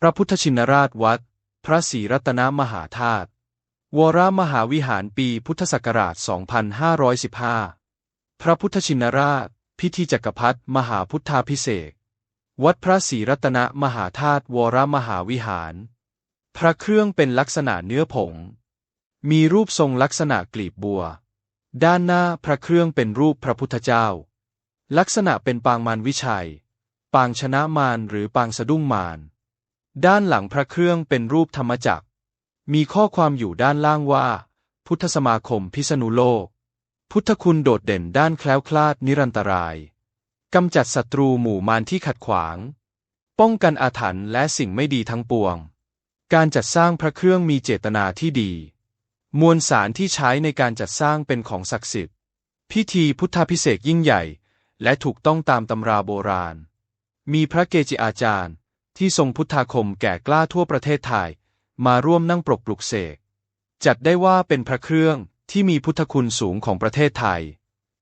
พระพุทธชินราชวัด พระศรีรัตนมหาธาตุวรมหาวิหารปีพุทธศักราช 2515 พระพุทธชินราช พิธีจักรพรรดิมหาพุทธาพิเศษวัดพระศรีรัตนมหาธาตุวรมหาวิหาร พระเครื่องเป็นลักษณะเนื้อผง มีรูปทรงลักษณะกลีบบัว ด้านหน้าพระเครื่องเป็นรูปพระพุทธเจ้า ลักษณะเป็นปางมารวิชัย ปางชนะมารหรือปางสะดุ้งมาร ด้านหลังพระเครื่องเป็นรูปธรรมจักร มีข้อความอยู่ด้านล่างว่า พุทธสมาคมพิษณุโลก พุทธคุณโดดเด่นด้านแคล้วคลาดนิรันตราย กำจัดศัตรูหมู่มารที่ขัดขวาง ป้องกันอาถรรพ์และสิ่งไม่ดีทั้งปวง การจัดสร้างพระเครื่องมีเจตนาที่ดี มวลสารที่ใช้ในการจัดสร้างเป็นของศักดิ์สิทธิ์ พิธีพุทธพิเศษยิ่งใหญ่ และถูกต้องตามตำราโบราณ มีพระเกจิอาจารย์ ที่ทรงพุทธาคมแก่กล้าทั่วประเทศไทย มาร่วมนั่งปรกปลุกเสก จัดได้ว่าเป็นพระเครื่องที่มีพุทธคุณสูงของประเทศไทย